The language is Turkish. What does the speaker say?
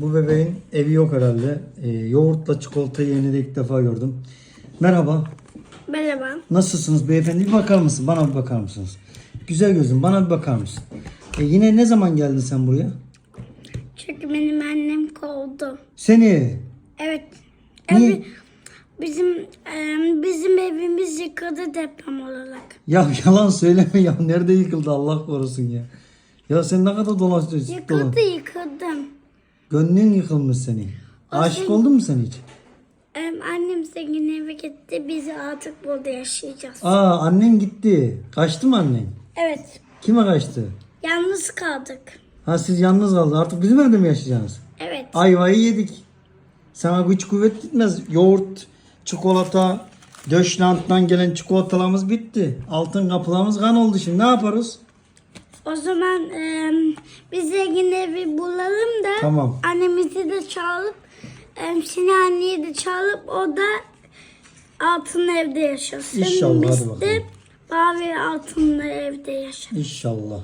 bu bebeğin evi yok herhalde. Ee, yoğurtla çikolata yerini de ilk defa gördüm. Merhaba. Merhaba. Nasılsınız beyefendi? Bir bakar mısın? Bana bir bakar mısınız? Güzel gözüm bana bir bakar mısın? E, yine ne zaman geldin sen buraya? Çünkü benim annem kovdu. Seni. Evet. Niye? Evi- bizim e, bizim evimiz yıkıldı deprem olarak. Ya yalan söyleme ya. Nerede yıkıldı Allah korusun ya. Ya sen ne kadar dolaşıyorsun? Yıkıldı yıkıldım. Gönlün yıkılmış senin. Aşık senin- oldun mu sen hiç? E, annem zengin eve gitti. Biz artık burada yaşayacağız. Aa annen gitti. Kaçtı mı annen? Evet. Kime kaçtı? Yalnız kaldık. Ha siz yalnız kaldınız. Artık bizim evde mi yaşayacaksınız? Evet. Ayvayı yedik. Sana güç kuvvet gitmez. Yoğurt, çikolata, Döşlant'tan gelen çikolatalarımız bitti. Altın kapılarımız kan oldu şimdi. Ne yaparız? O zaman e, biz zengin evi bulalım da Tamam. annemizi de çağırıp e, seni anneyi de çağırıp o da altın evde yaşasın. İnşallah, hadi Biz bakalım. de mavi altınlı evde yaşarız. İnşallah.